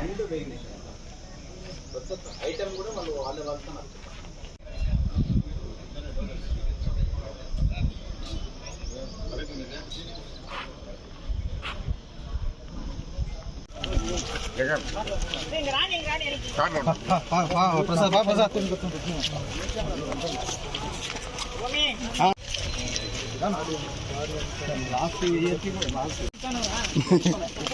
And wait కొత్త item కూడా వాళ్ళు వాళ్ళ వాళ్ళతో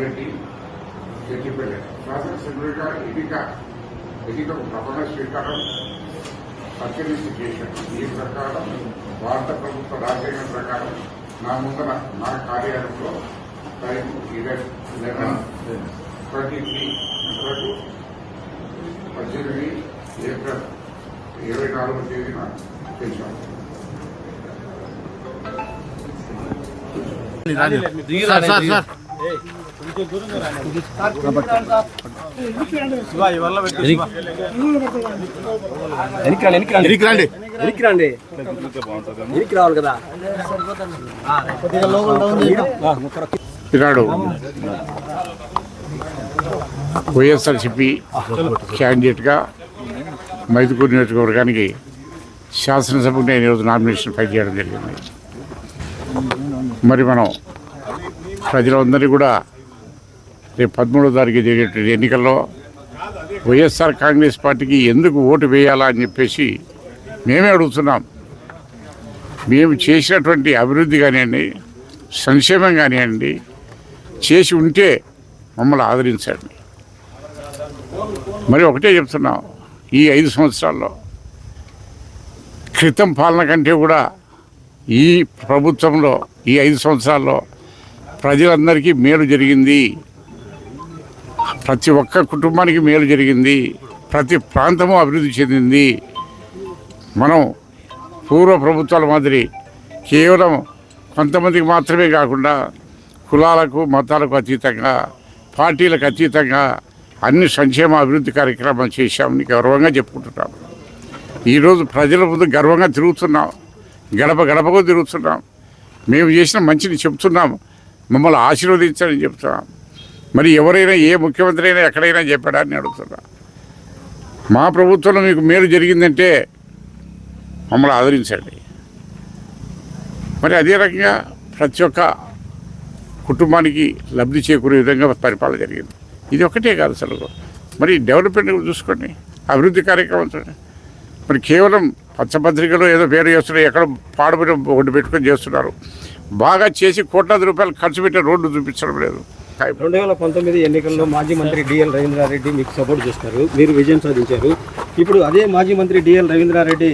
రెడ్డి చెట్టిపల్లి శాసనసభ్యుడిగా ఎన్నిక ఎన్నికకు ప్రమాణ స్వీకారం పరిశీలించి చేశాను ఈ ప్రకారం భారత ప్రభుత్వ రాజ్యాంగం ప్రకారం నా ముందర నా కార్యాలయంలో టైం ఇరవై లెవెన్ ట్వంటీ త్రీ వరకు పద్దెనిమిది ఏప్రిల్ ఇరవై నాలుగో తేదీన ఈనాడు వైఎస్ఆర్సిపి క్యాండిడేట్గా మైదుకూరు నియోజకవర్గానికి శాసనసభకు నేను ఈరోజు నామినేషన్ ఫైల్ చేయడం జరిగింది. మరి మనం ప్రజలందరినీ కూడా రేపు పదమూడో తారీఖు జరిగేటువంటి ఎన్నికల్లో వైఎస్ఆర్ కాంగ్రెస్ పార్టీకి ఎందుకు ఓటు వేయాలా అని చెప్పేసి మేమే అడుగుతున్నాం. మేము చేసినటువంటి అభివృద్ధి కానివ్వండి సంక్షేమం కానివ్వండి చేసి ఉంటే మమ్మల్ని ఆదరించండి. మరి ఒకటే చెప్తున్నాం ఈ ఐదు సంవత్సరాల్లో. క్రితం పాలన కంటే కూడా ఈ ప్రభుత్వంలో ఈ ఐదు సంవత్సరాల్లో ప్రజలందరికీ మేలు జరిగింది. ప్రతి ఒక్క కుటుంబానికి మేలు జరిగింది. ప్రతి ప్రాంతము అభివృద్ధి చెందింది. మనం పూర్వ ప్రభుత్వాల మాదిరి కేవలం కొంతమందికి మాత్రమే కాకుండా కులాలకు మతాలకు అతీతంగా పార్టీలకు అతీతంగా అన్ని సంక్షేమ అభివృద్ధి కార్యక్రమాలు చేశామని గర్వంగా చెప్పుకుంటున్నాం. ఈరోజు ప్రజల ముందు గర్వంగా తిరుగుతున్నాం. గడప గడపకు తిరుగుతున్నాం. మేము చేసిన మంచిని చెప్తున్నాం. మమ్మల్ని ఆశీర్వదించాలని చెప్తున్నాం. మరి ఎవరైనా ఏ ముఖ్యమంత్రి అయినా ఎక్కడైనా చెప్పాడని అడుగుతున్నా. మా ప్రభుత్వంలో మీకు మేలు జరిగిందంటే మమ్మల్ని ఆదరించండి. మరి అదే రకంగా ప్రతి ఒక్క కుటుంబానికి లబ్ధి చేకూరే విధంగా పరిపాలన జరిగింది. ఇది ఒకటే కాదు అసలు మరి డెవలప్మెంట్ చూసుకోండి. అభివృద్ధి కార్యక్రమం చూడండి. మరి కేవలం పచ్చపత్రికలో ఏదో పేరు చేస్తున్నారు ఎక్కడ పాడుబడి ఒడ్డు పెట్టుకొని చేస్తున్నారు. బాగా చేసి కోట్లాది రూపాయలు ఖర్చు పెట్టే రోడ్డు చూపించడం లేదు. రెండు వేల పంతొమ్మిది ఎన్నికల్లో మాజీ మంత్రి డిఎల్ రవీంద్రారెడ్డి మీకు సపోర్ట్ చేస్తారు మీరు విజయం సాధించారు. ఇప్పుడు అదే మాజీ మంత్రి డిఎల్ రవీంద్రారెడ్డి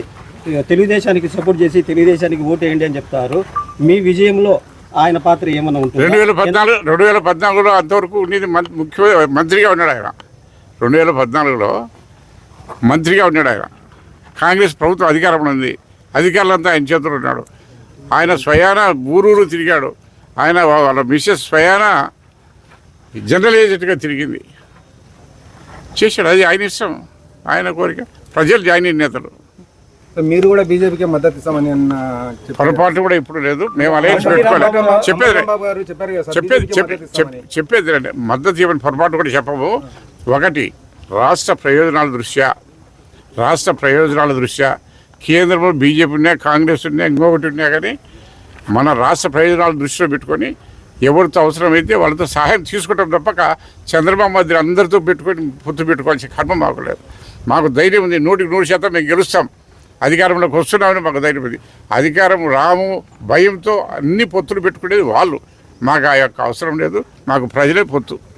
తెలుగుదేశానికి సపోర్ట్ చేసి తెలుగుదేశానికి ఓటు వేయండి అని చెప్తారు. మీ విజయంలో ఆయన పాత్ర ఏమైనా రెండు వేల పద్నాలుగు రెండు వేల పద్నాలుగులో అంతవరకు ఉండేది ముఖ్య మంత్రిగా ఉన్నాడు ఆయన. రెండు వేల పద్నాలుగులో మంత్రిగా ఉన్నాడు ఆయన. కాంగ్రెస్ ప్రభుత్వం అధికారంలో ఉంది. అధికారులంతా ఆయన చేతులు ఉన్నాడు. ఆయన స్వయాన ఊరూరు తిరిగాడు. ఆయన వాళ్ళ మిస్సెస్ స్వయాన జనరల్ ఏజెంట్గా తిరిగింది. చేశాడు. అది ఆయన ఇష్టం. ఆయన కోరిక. ప్రజలు జాయిన్ నేతలు. మీరు కూడా బీజేపీకి మద్దతు ఇస్తామని అన్న. పొరపాటు కూడా ఇప్పుడు లేదు. మేము అలయన్స్ పెట్టుకోలేదు. చెప్పేది చెప్పేది. చెప్పేది రండి మద్దతు ఇవ్వని పొరపాటు కూడా చెప్పము. ఒకటి రాష్ట్ర ప్రయోజనాల దృష్ట్యా రాష్ట్ర ప్రయోజనాల దృష్ట్యా కేంద్రంలో బీజేపీ ఉన్నా కాంగ్రెస్ ఉన్నా ఇంకొకటి ఉన్నా కానీ మన రాష్ట్ర ప్రయోజనాల దృష్టిలో పెట్టుకొని ఎవరితో అవసరమైతే వాళ్ళతో సహాయం తీసుకుంటాం తప్పక చంద్రబాబు మధ్య అందరితో పెట్టుకొని పొత్తు పెట్టుకోవాల్సిన కర్మ మాకు లేదు. మాకు ధైర్యం ఉంది. నూటికి నూరు శాతం మేము గెలుస్తాం. అధికారంలోకి వస్తున్నామని మాకు ధైర్యం అధికారం రాము భయంతో అన్ని పొత్తులు పెట్టుకునేది వాళ్ళు. మాకు ఆ యొక్క అవసరం లేదు. మాకు ప్రజలే పొత్తు.